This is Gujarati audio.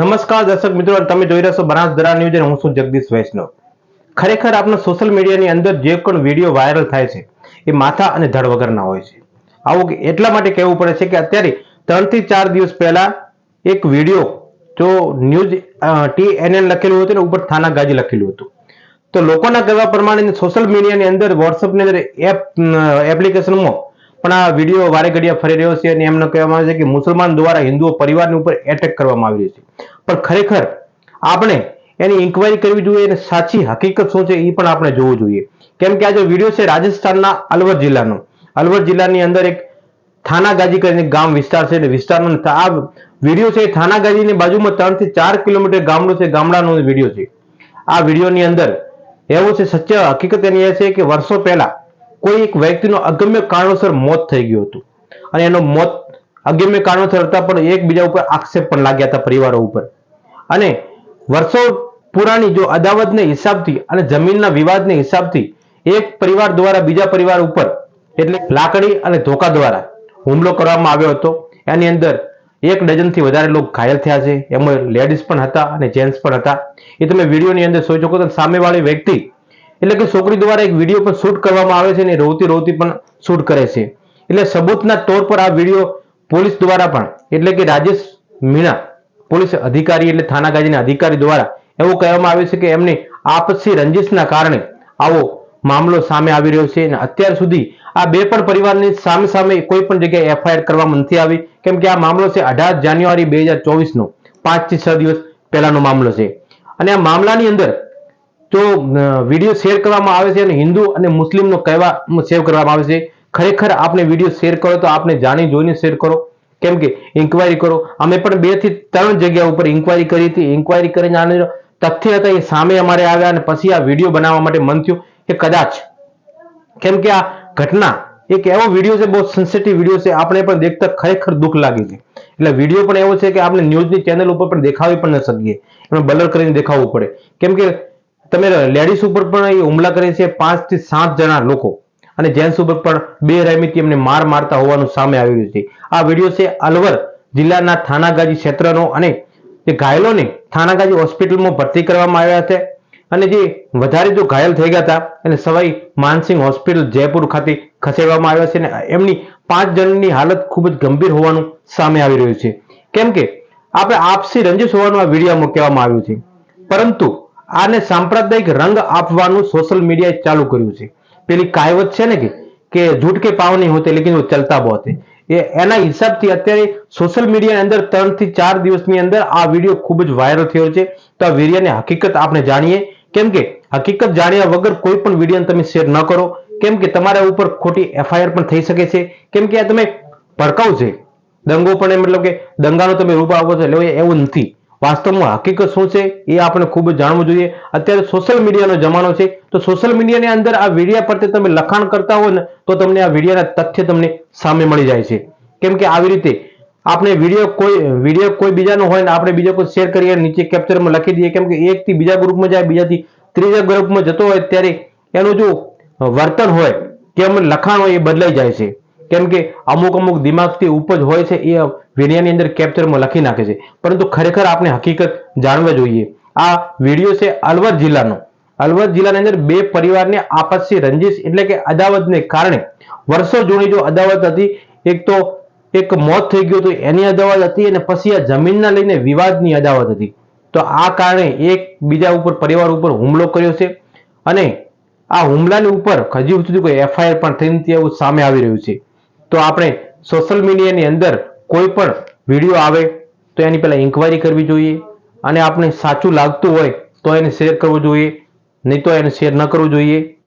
નમસ્કાર દર્શક મિત્રો, તમે જોઈ રહ્યા છો બનાસદરા ન્યૂઝ અને હું છું જગદીશ વૈષ્ણવ. ખરેખર આપણા સોશિયલ મીડિયાની અંદર જે પણ વીડિયો વાયરલ થાય છે, એ માથા અને ધડ વગરના હોય છે. આવું એટલા માટે કહેવું પડે છે કે અત્યારે ત્રણથી ચાર દિવસ પહેલા એક વીડિયો જો ન્યૂઝ ટીએનએન લખેલું હતું ને ઉપર થાના ગાજી લખેલું હતું. તો લોકોના કહેવા પ્રમાણે સોશિયલ મીડિયાની અંદર વોટ્સઅપની અંદર એપ એપ્લિકેશનમાં પણ આ વીડિયો વારે ઘડિયા ફરી રહ્યો છે અને એમને કહેવામાં આવે છે કે મુસલમાન દ્વારા હિન્દુઓ પરિવારની ઉપર એટેક કરવામાં આવી રહ્યો છે. પણ ખરેખર આપણે એની ઇન્કવાયરી કરવી જોઈએ અને સાચી હકીકત શું છે એ પણ આપણે જોવું જોઈએ. કેમ કે આ જે વીડિયો છે રાજસ્થાનના અલવર જિલ્લાનો. અલવર જિલ્લાની અંદર એક થાનાગાજી કરીને ગામ વિસ્તાર છે અને વિસ્તારનો આ વીડિયો છે થાનાગાજીની બાજુમાં ત્રણથી ચાર કિલોમીટર ગામડું છે, ગામડાનો વીડિયો છે. આ વિડીયોની અંદર એવું છે, સત્ય હકીકત એની એ છે કે વર્ષો પહેલા કોઈ એક વ્યક્તિનો અગમ્ય કારણોસર મોત થઈ ગયું હતું. અને એનો મોત અગમ્ય કારણોસર હતા, પણ એકબીજા ઉપર આક્ષેપ પણ લાગ્યા હતા પરિવારો ઉપર. અને વર્ષો પુરાણી જો અદાવતને હિસાબથી અને જમીનના વિવાદને હિસાબથી એક પરિવાર દ્વારા બીજા પરિવાર ઉપર, એટલે લાકડી અને ધોકા દ્વારા હુમલો કરવામાં આવ્યો હતો, એની અંદર એક ડઝનથી વધારે લોકો ઘાયલ થયા છે. એમાં લેડીઝ પણ હતા અને જેન્ટ્સ પણ હતા. એ તમે વિડીયોની અંદર જોઈ શકો તો સામેવાળી વ્યક્તિ એટલે કે છોકરી દ્વારા એક વીડિયો પણ શૂટ કરવામાં આવે છે અને રોતી રોતી પણ શૂટ કરે છે. એટલે સબૂતના તોર પર આ વીડિયો પોલીસ દ્વારા પણ, એટલે કે રાજેશ મીણા, પોલીસ અધિકારી એટલે થાનાગાજીના અધિકારી દ્વારા એવું કહેવામાં આવ્યું છે કે એમની આપસી રંજિશના કારણે આવો મામલો સામે આવી રહ્યો છે અને અત્યાર સુધી આ બે પણ પરિવારની સામે સામે કોઈ પણ જગ્યાએ એફઆઈઆર કરવામાં નથી આવી. કેમ કે આ મામલો છે અઢાર જાન્યુઆરી બે હજાર ચોવીસનો, પાંચથી છ દિવસ પહેલાનો મામલો છે. અને આ મામલાની અંદર જો વીડિયો શેર કરવામાં આવે છે અને હિન્દુ અને મુસ્લિમનો કહેવા સેવ કરવામાં આવે છે. ખરેખર આપણે વીડિયો શેર કરો તો આપણે જાણી જોઈને શેર કરો. કેમ કે ઇન્કવાયરી કરો. અમે પણ બેથી ત્રણ જગ્યા ઉપર ઇન્કવાયરી કરી હતી. ઇન્કવાયરી કરીને આને તથ્ય હતા એ સામે અમારે આવ્યા અને પછી આ વીડિયો બનાવવા માટે મન થયું કે કદાચ, કેમ કે આ ઘટના એક એવો વીડિયો છે, બહુ સેન્સિટિવ વીડિયો છે, આપણે પણ દેખતા ખરેખર દુઃખ લાગે છે. એટલે વીડિયો પણ એવો છે કે આપણે ન્યૂઝની ચેનલ ઉપર પણ દેખાવી પણ ન શકીએ. એમાં બલર કરીને દેખાવવું પડે. કેમ કે તમે લેડીઝ ઉપર પણ એ હુમલા કરે છે પાંચથી સાત જણા લોકો. અને જેન્ટ્સ ઉપર પણ બે રહેમીથી એમને માર મારતા હોવાનું સામે આવી રહ્યું છે. આ વીડિયો છે અલવર જિલ્લાના થાનાગાજી ક્ષેત્રનો અને જે ઘાયલોને થાનાગાજી હોસ્પિટલમાં ભરતી કરવામાં આવ્યા છે. અને જે વધારે જો ઘાયલ થઈ ગયા હતા, એને સવાઈ માનસિંહ હોસ્પિટલ જયપુર ખાતે ખસેડવામાં આવ્યા છે અને એમની પાંચ જણની હાલત ખૂબ જ ગંભીર હોવાનું સામે આવી રહ્યું છે. કેમ કે આપણે આપસી રંજિશ હોવાનું આ વિડીયોમાં કહેવામાં આવ્યું છે. પરંતુ આને સાંપ્રદાયિક રંગ આપવાનું સોશિયલ મીડિયાએ ચાલુ કર્યું છે. પેલી કહેવત છે ને કે કે જૂઠ કે પાવ નહીં હોતે લેકિન ચલતા બહોત. એ એના હિસાબથી અત્યારે સોશિયલ મીડિયાની અંદર ત્રણથી ચાર દિવસની અંદર આ વીડિયો ખૂબ જ વાયરલ થયો છે. તો આ વીડિયાની હકીકત આપણે જાણીએ. કેમ કે હકીકત જાણ્યા વગર કોઈ પણ વિડીયોને તમે શેર ન કરો. કેમ કે તમારા ઉપર ખોટી એફઆઈઆર પણ થઈ શકે છે. કેમ કે આ તમે ભડકાવ છે. દંગો પણ એ મતલબ કે દંગાનો તમે રૂપ આવો છો. એટલે એવું નથી. વાસ્તવમાં હકીકત શું છે એ આપણે ખૂબ જાણવું જોઈએ. અત્યારે સોશિયલ મીડિયાનો જમાનો છે. તો સોશિયલ મીડિયાની અંદર આ વિડિયા પરથી તમે લખાણ કરતા હોય ને, તો તમને આ વિડિયાના તથ્ય તમને સામે મળી જાય છે. કેમ કે આવી રીતે આપણે વીડિયો કોઈ વીડિયો કોઈ બીજાનો હોય ને, આપણે બીજા કોઈ શેર કરીએ, નીચે કેપ્ચરમાં લખી દઈએ. કેમ કે એકથી બીજા ગ્રુપમાં જાય, બીજાથી ત્રીજા ગ્રુપમાં જતો હોય, ત્યારે એનું જો વર્તન હોય, કે લખાણ હોય, એ બદલાઈ જાય છે. કેમ કે અમુક અમુક દિમાગથી ઉપજ હોય છે, એ વિડીયાની અંદર કેપ્ચરમાં લખી નાખે છે. પરંતુ ખરેખર આપણે હકીકત જાણવા જોઈએ. આ વીડિયો છે અલવર જિલ્લાનો. અલવર જિલ્લાની અંદર બે પરિવારને આપસી રંજિશ એટલે કે અદાવતને કારણે વર્ષો જૂની જો અદાવત હતી, એક તો એક મોત થઈ ગયું હતું, એની અદાવત હતી અને પછી આ જમીનના લઈને વિવાદની અદાવત હતી. તો આ કારણે એક બીજા ઉપર પરિવાર ઉપર હુમલો કર્યો છે અને આ હુમલાની ઉપર હજી સુધી કોઈ એફઆઈઆર પણ થઈ નથી એવું સામે આવી રહ્યું છે. તો આપણે સોશિયલ મીડિયાની અંદર કોઈ પણ વીડિયો આવે, તો એની પહેલાં ઇન્કવાયરી કરવી જોઈએ. અને આપણે સાચું લાગતું હોય તો એને શેર કરવું જોઈએ, નહીં તો એને શેર ન કરવું જોઈએ.